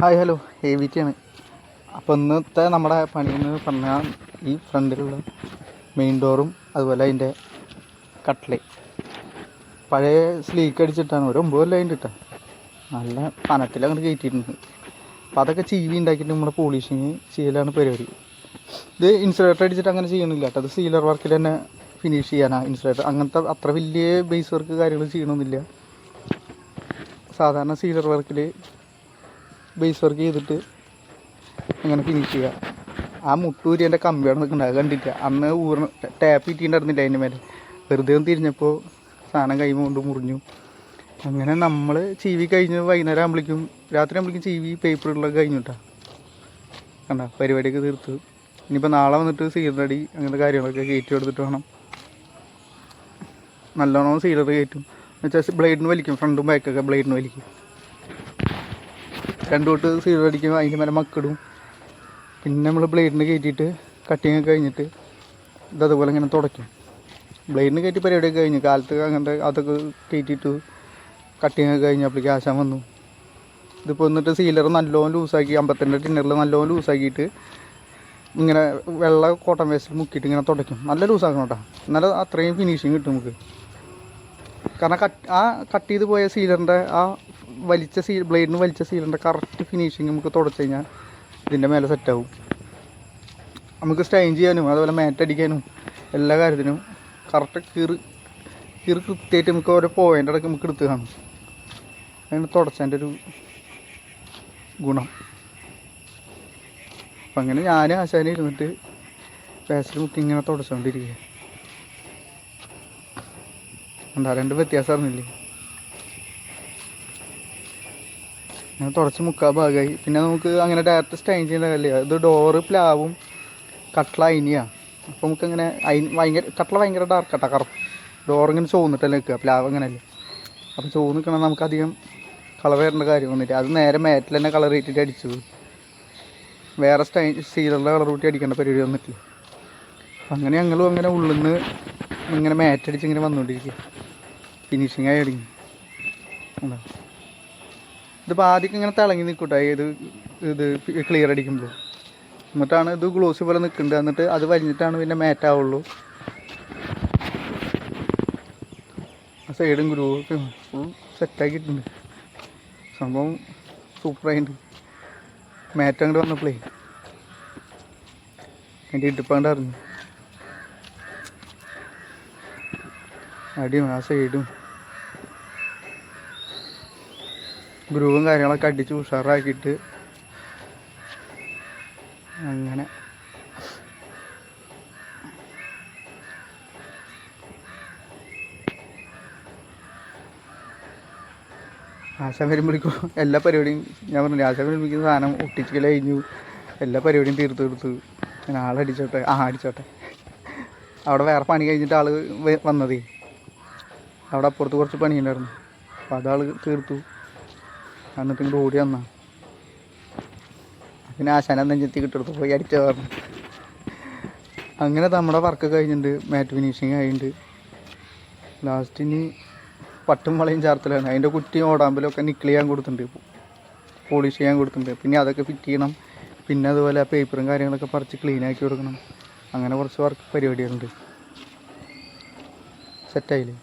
Hi hello. A V T ആണ്. അപ്പോൾ ഇന്നത്തെ നമ്മുടെ പണി എന്ന് പറഞ്ഞാൽ ഈ ഫ്രണ്ടിലുള്ള മെയിൻ ഡോറും അതുപോലെ അതിന്റെ കട്ട്ലേ. പഴയ സ്ലീക്ക് അടിച്ചിട്ടാണ്. ഒരു ഒമ്പത് ലൈൻ ഇട്ടാ നല്ല പനത്തിൽ അങ്ങോട്ട് കയറ്റിയിട്ടുണ്ട്. അപ്പോൾ അതൊക്കെ ചീവി ഉണ്ടാക്കിയിട്ട് നമ്മുടെ പോളിഷിങ് ചെയ്യലാണ് പരിപാടി. ഇത് ഇൻസുലേറ്റർ അടിച്ചിട്ട് അങ്ങനെ ചെയ്യണില്ല കേട്ടോ അത് സീലർ വർക്കിൽ തന്നെ ഫിനിഷ് ചെയ്യാനാണ് ഇൻസുലേറ്റർ. അങ്ങനത്തെ അത്ര വലിയ ബേസ് വർക്ക് കാര്യങ്ങൾ ചെയ്യണമെന്നില്ല സാധാരണ സീലർ വർക്കിൽ ബേസ് വർക്ക് ചെയ്തിട്ട് അങ്ങനെ ഫിനിഷ് ചെയ്യുക. ആ മുട്ടൂരി എന്റെ കമ്പിയാണ് നിൽക്കുന്നത് അത് കണ്ടിട്ട് അന്ന് ഊർന്ന് ടാപ്പ് ഇട്ടിട്ടുണ്ടായിരുന്നില്ല അതിന്റെ മേലെ. വെറുതെ ഒന്ന് തിരിഞ്ഞപ്പോൾ സാധനം കൈമ കൊണ്ട് മുറിഞ്ഞു. അങ്ങനെ നമ്മൾ ചീവി കഴിഞ്ഞ് വൈകുന്നേരം ആകുമ്പോഴേക്കും രാത്രി ആകുമ്പോഴേക്കും ചീവി പേപ്പറുകളൊക്കെ കഴിഞ്ഞു കേട്ടോ കണ്ട? പരിപാടിയൊക്കെ തീർത്ത്. ഇനിയിപ്പോൾ നാളെ വന്നിട്ട് സീലറടി അങ്ങനത്തെ കാര്യങ്ങളൊക്കെ കയറ്റി കൊടുത്തിട്ട് വേണം. നല്ലോണം സീലർ കയറ്റും. എന്നുവെച്ചാൽ ബ്ലേഡിന് വലിക്കും. ഫ്രണ്ടും ബാക്കൊക്കെ ബ്ലേഡിന് വലിക്കും. രണ്ടു തൊട്ട് സീറോ അടിക്കും. അതിന്റെ മേലെ മക്കിടും പിന്നെ നമ്മൾ ബ്ലേഡിന് കയറ്റിയിട്ട് കട്ടിങ് കഴിഞ്ഞിട്ട് ഇത് അതുപോലെ ഇങ്ങനെ തുടയ്ക്കും. ബ്ലേഡിന് കയറ്റി പരിപാടിയൊക്കെ കഴിഞ്ഞു കാലത്ത് അങ്ങനത്തെ അതൊക്കെ കയറ്റിയിട്ട് കട്ടിങ് ഒക്കെ കഴിഞ്ഞപ്പോഴേക്ക് ആശാൻ വന്നു. ഇതിപ്പോൾ എന്നിട്ട് സീലർ നല്ലോണം ലൂസാക്കി അമ്പത്തിന്റെ ടിന്നറിൽ നല്ലോണം ലൂസാക്കിയിട്ട് ഇങ്ങനെ വെള്ള കോട്ടൺ വേസ്റ്റിൽ മുക്കിയിട്ട് ഇങ്ങനെ തുടയ്ക്കും. നല്ല ലൂസാക്കണം കേട്ടോ എന്നാലും അത്രയും ഫിനിഷിങ് കിട്ടും നമുക്ക്. കാരണം കട്ട് ആ കട്ട് ചെയ്ത് പോയ സീലറിന്റെ ആ വലിച്ച സീ ബ്ലേഡിന് വലിച്ച സീലിന്റെ കറക്റ്റ് ഫിനിഷിങ് നമുക്ക് തുടച്ച് കഴിഞ്ഞാൽ ഇതിന്റെ മേലെ സെറ്റാവും നമുക്ക് സ്റ്റൈൻ ചെയ്യാനും അതുപോലെ മാറ്റ് അടിക്കാനും എല്ലാ കാര്യത്തിനും കറക്റ്റ് കീറ് കീറ് കൃത്യമായിട്ട് നമുക്ക് ഓരോ പോയിന്റ് അടക്കം നമുക്ക് എടുത്ത് കാണും. അങ്ങനെ തുടച്ചതിന്റെ ഒരു ഗുണം. അപ്പം അങ്ങനെ ഞാൻ ആശാനെ ഇരുന്നിട്ട് പേസ്റ്റർ മുക്കി ഇങ്ങനെ തുടച്ചുകൊണ്ടിരിക്കുക എന്താ രണ്ട് വ്യത്യാസം അറിഞ്ഞില്ലേ? അങ്ങനെ തുടച്ച് മുക്കാൽ ഭാഗമായി പിന്നെ നമുക്ക് അങ്ങനെ ഡയറക്റ്റ് സ്റ്റൈൻ ചെയ്യേണ്ട കാര്യമില്ല. ഇത് ഡോറ് പ്ലാവും കട്ട്ള അയിനിയാണ് അപ്പോൾ നമുക്കങ്ങനെ അയിന് ഭയങ്കര കട്ട്ള ഭയങ്കര ഡാർക്ക് കട്ടാ കറുപ്പ്. ഡോർ ഇങ്ങനെ ചോന്നിട്ടല്ലേ നിൽക്കുക പ്ലാവ് അങ്ങനെയല്ലേ. അപ്പോൾ ചോന്ന് നിൽക്കണം നമുക്കധികം കളർ വരേണ്ട കാര്യം വന്നില്ല അത് നേരെ മാറ്റിൽ തന്നെ കളർ ഇട്ടിട്ട് അടിച്ചു വേറെ സ്റ്റൈൻ സീലറിന്റെ കളർ കൂട്ടി അടിക്കേണ്ട പരിപാടി വന്നിട്ടില്ല. അങ്ങനെ ഞങ്ങളും അങ്ങനെ ഉള്ളിൽ നിന്ന് ഇങ്ങനെ മാറ്റടിച്ച് ഇങ്ങനെ വന്നുകൊണ്ടിരിക്കുക ഫിനിഷിങ് ആയി തുടങ്ങി. ഇതിപ്പോൾ പാതിക്ക് ഇങ്ങനെ തിളങ്ങി നിൽക്കൂട്ടോ ഇത് ഇത് ക്ലിയർ അടിക്കുമ്പോൾ എന്നിട്ടാണ് ഇത് ഗ്ലോസ് പോലെ നിൽക്കുന്നുണ്ട് എന്നിട്ട് അത് വലിഞ്ഞിട്ടാണ് പിന്നെ മാറ്റ് ആവുള്ളൂ. ആ സൈഡും ഗ്രൂവൊക്കെ ഫുൾ സെറ്റാക്കിയിട്ടുണ്ട് സംഭവം സൂപ്പറായിട്ടുണ്ട് മാറ്റ് അങ്ങോട്ട് വന്നപ്പോഴേ എന്റെ ഇട്ടിപ്പാണ്ട് അറിഞ്ഞു. അടിയും ആ സൈഡും ഗ്രൂവും കാര്യങ്ങളൊക്കെ അടിച്ച് ഉഷാറാക്കിയിട്ട് അങ്ങനെ. ആശാൻ വരുമ്പോഴേക്കും എല്ലാ പരിപാടിയും ഞാൻ പറഞ്ഞു ആശാൻ വരുമ്പോഴേക്കും സാധനം ഒട്ടിച്ച് കഴിഞ്ഞു. എല്ലാ പരിപാടിയും തീർത്ത് തീർത്ത് ഞാൻ ആളടിച്ചോട്ടെ ആ അടിച്ചോട്ടെ. അവിടെ വേറെ പണി കഴിഞ്ഞിട്ട് ആൾ വന്നതേ. അവിടെ അപ്പുറത്ത് കുറച്ച് പണിയുണ്ടായിരുന്നു. അപ്പോൾ അതാൾ തീർത്തു. എന്നിട്ട് ഇങ്ങോട്ട് ഓടി വന്നാ. പിന്നെ ആശാന നെഞ്ചെത്തി കിട്ടെടുത്ത് പോയി അടിച്ച പറഞ്ഞു. അങ്ങനെ നമ്മുടെ വർക്ക് കഴിഞ്ഞിട്ടുണ്ട് മാറ്റ് ഫിനിഷിങ് കഴിഞ്ഞിട്ടുണ്ട് ലാസ്റ്റ് ഇനി പട്ടും വളയും ചാർത്തലാണ്. അതിന്റെ കുറ്റിയും ഓടാമ്പലൊക്കെ നിക്കിൾ ചെയ്യാൻ കൊടുത്തിട്ടുണ്ട്. പോളിഷ് ചെയ്യാൻ കൊടുത്തിട്ടുണ്ട്. പിന്നെ അതൊക്കെ ഫിറ്റ് ചെയ്യണം. പിന്നെ അതുപോലെ പേപ്പറും കാര്യങ്ങളൊക്കെ പറിച്ച് ക്ലീൻ ആക്കി കൊടുക്കണം. അങ്ങനെ കുറച്ച് വർക്ക് പരിപാടികളുണ്ട്. സെറ്റായില്ലേ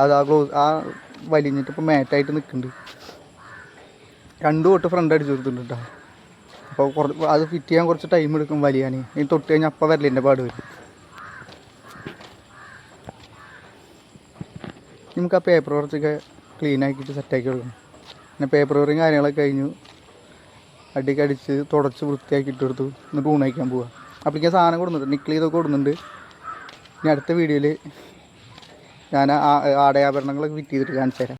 അത് ആ ഗ്ലോ ആ വലിഞ്ഞിട്ട് ഇപ്പോൾ മാറ്റായിട്ട് നിൽക്കുന്നുണ്ട് രണ്ടു തൊട്ട് ഫ്രണ്ട് അടിച്ചു കൊടുത്തിട്ടുണ്ട് കേട്ടോ അപ്പോൾ കുറച്ച് അത് ഫിറ്റ് ചെയ്യാൻ കുറച്ച് ടൈം എടുക്കും വലിയാൻ ഇനി തൊട്ട് കഴിഞ്ഞാൽ അപ്പം വരില്ല എന്റെ പാട് വരും. നമുക്ക് ആ പേപ്പർ കുറച്ചൊക്കെ ക്ലീൻ ആക്കിയിട്ട് സെറ്റാക്കി കൊടുക്കണം. പിന്നെ പേപ്പർ വെറും കാര്യങ്ങളൊക്കെ കഴിഞ്ഞു. അടിക്ക് അടിച്ച് തുടച്ച് വൃത്തിയാക്കി ഇട്ട് കൊടുത്തു. എന്നിട്ട് ഊണയിക്കാൻ പോവുക അപ്പോഴേക്കും സാധനം കൊടുക്കുന്നുണ്ട് നിക്കിൾ ചെയ്തൊക്കെ കൊടുക്കുന്നുണ്ട് ഇനി അടുത്ത വീഡിയോയിൽ ഞാൻ ആ ആടയാഭരണങ്ങളൊക്കെ ഫിറ്റ് ചെയ്തിട്ട് കാണിച്ചു തരാം.